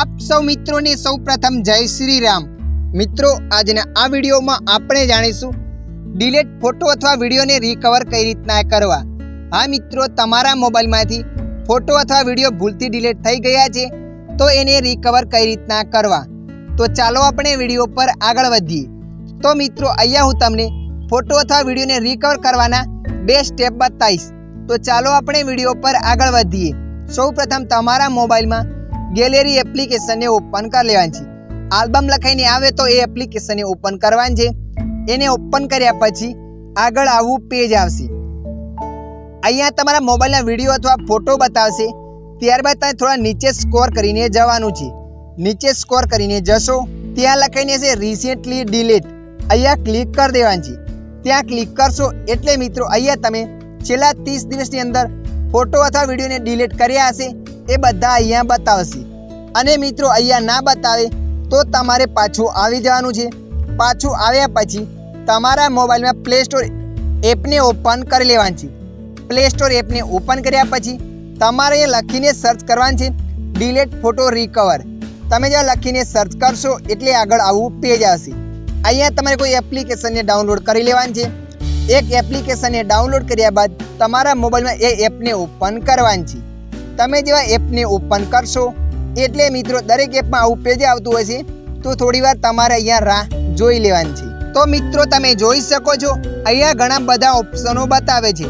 આપ સૌ મિત્રોને સૌપ્રથમ જય શ્રી રામ મિત્રો, આજના આ વિડીયોમાં આપણે જાણીશું ડિલેટ ફોટો અથવા વિડીયોને રિકવર કઈ રીતના કરવા. હા મિત્રો, તમારા મોબાઈલમાંથી ફોટો અથવા વીડિયો ભૂલથી ડિલેટ થઈ ગયા છે, તો એને રિકવર કઈ રીતના કરવા. તો ચાલો આપણે વીડિયો પર આગળ વધીએ. તો મિત્રો, અહીંયા હું તમને ફોટો અથવા વિડીયોને રિકવર કરવાના બે સ્ટેપ બતાવીશ. તો ચાલો આપણે વીડિયો પર આગળ વધીએ. સૌપ્રથમ તમારા મોબાઈલમાં ગેલેરી એપ્લિકેશનને ઓપન કરી લેવાની છે. આલ્બમ લખાઈને આવે તો એ એપ્લિકેશનને ઓપન કરવાની છે. એને ઓપન કર્યા પછી આગળ આવું પેજ આવશે. અહીંયા તમારા મોબાઈલના વીડિયો અથવા ફોટો બતાવશે. ત્યારબાદ તમે થોડા નીચે સ્કોર કરીને જવાનું છે. નીચે સ્કોર કરીને જશો. ત્યાં લખાઈને છે રિસેન્ટલી ડિલીટ અહીંયા ક્લિક કરી દેવાની છે. ત્યાં ક્લિક કરશો એટલે મિત્રો અહીંયા તમે છેલ્લા ત્રીસ દિવસની અંદર ફોટો અથવા વિડીયોને ડિલીટ કર્યા હશે. એ બધા અહીંયા બતાવશે. અને મિત્રો અહીંયા ના બતાવે તો તમારે પાછું આવી જવાનું છે. પાછું આવ્યા પછી તમારા મોબાઈલમાં પ્લે સ્ટોર એપને ઓપન કરી લેવાની છે. પ્લે સ્ટોર એપને ઓપન કર્યા પછી તમારે એ લખીને સર્ચ કરવાનું છે. ડિલેટ ફોટો રિકવર તમે જ્યાં લખીને સર્ચ કરશો એટલે આગળ આવું પેજ આવશે. અહીંયા તમારે કોઈ એપ્લિકેશનને ડાઉનલોડ કરી લેવાની છે. એક એપ્લિકેશનને ડાઉનલોડ કર્યા બાદ તમારા મોબાઈલમાં એ એપને ઓપન કરવાની છે. તમે જેવા એપને ઓપન કરશો, એટલે મિત્રો દરેક એપમાં આવું પેજ આવતું હોય છે, તો થોડીવાર તમારે અહીંયા રાહ જોઈ લેવાની છે. તો મિત્રો તમે જોઈ શકો છો, અહીંયા ઘણા બધા ઓપ્શનો બતાવે છે.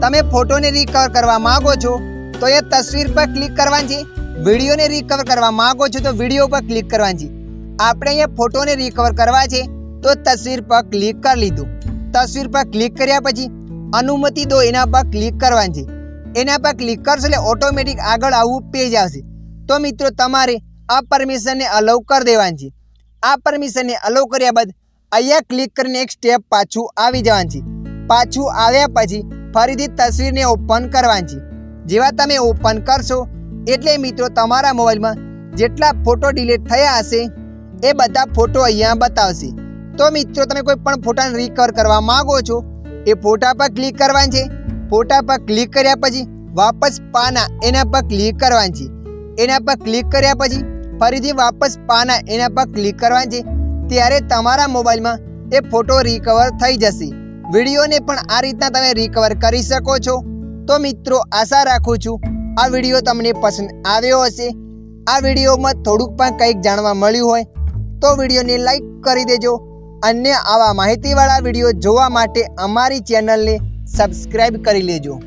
તમે ફોટોને રિકવર કરવા માગો છો, તો એ તસવીર પર ક્લિક કરવાની છે. વિડીયોને રિકવર કરવા માગો છો, તો વીડિયો પર ક્લિક કરવાની છે. આપણે અહીંયા ફોટોને રિકવર કરવા છે, તો તસવીર પર ક્લિક કરી લીધું. તસવીર પર ક્લિક કર્યા પછી અનુમતિ દો એના પર ક્લિક કરવાની છે. એના પર ક્લિક કરશો એટલે ઓટોમેટિક આગળ આવું પેજ આવશે. તો મિત્રો, તમારે આ પરમિશનને અલાઉ કરી દેવાની છે. આ પરમિશનને અલાઉ કર્યા બાદ અહીંયા ક્લિક કરીને એક સ્ટેપ પાછું આવી જવાનું છે. પાછું આવ્યા પછી ફરીથી તસવીરને ઓપન કરવાની છે. જેવા તમે ઓપન કરશો, એટલે મિત્રો તમારા મોબાઈલમાં જેટલા ફોટો ડિલીટ થયા હશે, એ બધા ફોટો અહીંયા બતાવશે. તો મિત્રો, તમે કોઈ પણ ફોટાને રિકવર કરવા માંગો છો, એ ફોટા પર ક્લિક કરવાની છે. ફોટા પર ક્લિક કર્યા પછી વાપસ પાના એના પર ક્લિક કરવાની છે. એના પર ક્લિક કર્યા પછી ફરીથી વાપસ પાના એના પર ક્લિક કરવાની છે. ત્યારે તમારા મોબાઈલમાં એ ફોટો રિકવર થઈ જશે. વિડીયોને પણ આ રીતના તમે રિકવર કરી શકો છો. તો મિત્રો, આશા રાખું છું આ વીડિયો તમને પસંદ આવ્યો હશે. આ વિડીયોમાં થોડુંક પણ કંઈક જાણવા મળ્યું હોય તો વિડીયોને લાઈક કરી દેજો. અન્ય આવા માહિતીવાળા વીડિયો જોવા માટે અમારી ચેનલને સબસ્ક્રાઈબ કરી લેજો.